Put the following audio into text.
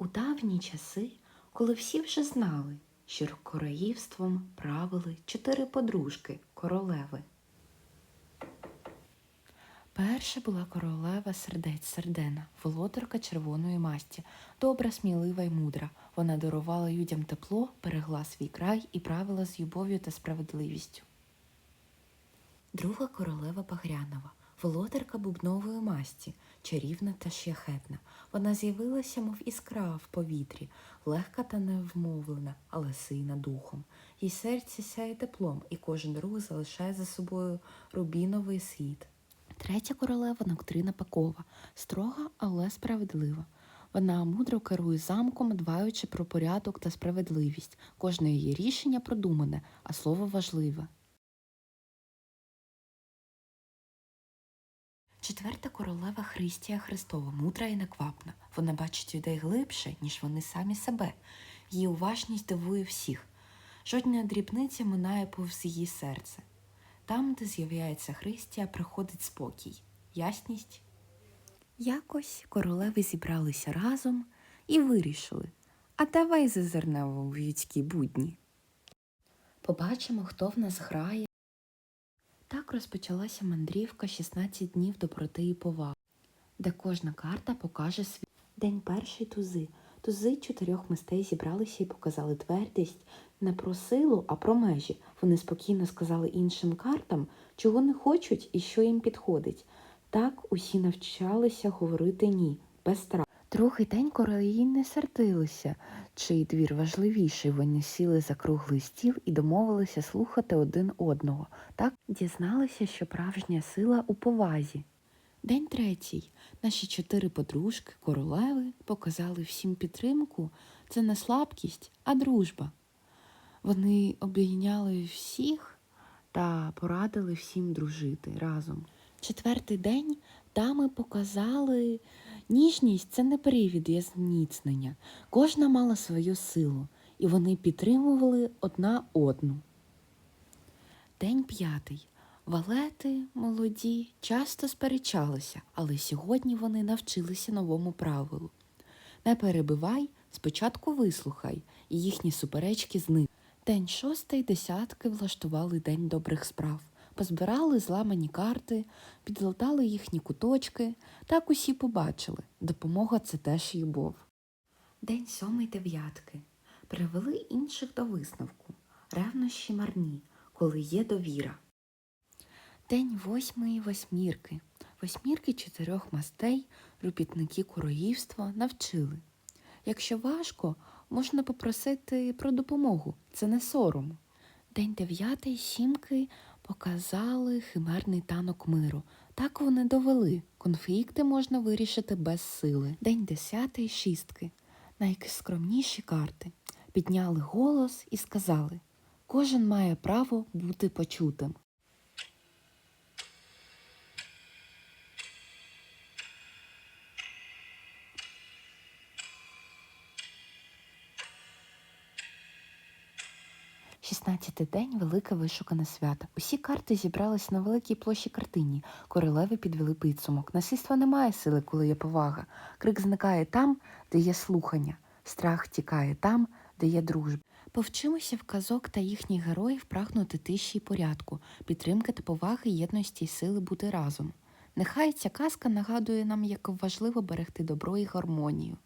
У давні часи, коли всі вже знали, що королівством правили чотири подружки королеви. Перша була королева сердець Сердена, володарка червоної масті, добра, смілива й мудра. Вона дарувала людям тепло, берегла свій край і правила з любов'ю та справедливістю. Друга королева Багрянова, володарка бубнової масті, чарівна та шляхетна. Вона з'явилася, мов іскра в повітрі, легка та невмовлена, але сильна духом. Їй серце сяє теплом, і кожен рух залишає за собою рубіновий слід. Третя королева Ноктрина Пакова, строга, але справедлива. Вона мудро керує замком, дбаючи про порядок та справедливість. Кожне її рішення продумане, а слово важливе. Четверта королева Христія Христова, мудра і неквапна. Вона бачить людей глибше, ніж вони самі себе. Її уважність дивує всіх. Жодна дрібниця минає повз її серце. Там, де з'являється Христія, приходить спокій, ясність. Якось королеви зібралися разом і вирішили, а давай зазирнемо в людські будні. Побачимо, хто в нас грає. Так розпочалася мандрівка 16 днів доброти і поваги, де кожна карта покаже свій день перший тузи. Тузи чотирьох мистей зібралися і показали твердість не про силу, а про межі. Вони спокійно сказали іншим картам, чого не хочуть і що їм підходить. Так усі навчалися говорити ні, без страху. Другий день королі не сердилися, чий двір важливіший. Вони сіли за круглий стіл і домовилися слухати один одного. Так дізналися, що справжня сила у повазі. День третій. Наші чотири подружки, королеви, показали всім підтримку. Це не слабкість, а дружба. Вони обійняли всіх та порадили всім дружити разом. Четвертий день дами показали ніжність це не привід для зміцнення. Кожна мала свою силу, і вони підтримували одна одну. День п'ятий. Валети молоді часто сперечалися, але сьогодні вони навчилися новому правилу. Не перебивай, спочатку вислухай, і їхні суперечки зникли. День шостий десятки влаштували день добрих справ, позбирали зламані карти, підлатали їхні куточки. Так усі побачили. Допомога це теж любов. День сьомий дев'ятки. Привели інших до висновку. Ревнощі марні, коли є довіра. День восьмої восьмірки. Восьмірки чотирьох мастей робітники королівства навчили. Якщо важко, можна попросити про допомогу, це не сором. День дев'ятий сімки показали химерний танок миру. Так вони довели. Конфлікти можна вирішити без сили. День десятий шістки. Найскромніші карти. Підняли голос і сказали: кожен має право бути почутим. Шістнадцятий день велике вишукане свято. Усі карти зібрались на великій площі картині. Королеви підвели підсумок. Насильства немає сили, коли є повага. Крик зникає там, де є слухання. Страх тікає там, де є дружба. Повчимося в казок та їхніх героїв прагнути тиші й порядку, підтримки та поваги, єдності й сили бути разом. Нехай ця казка нагадує нам, як важливо берегти добро і гармонію.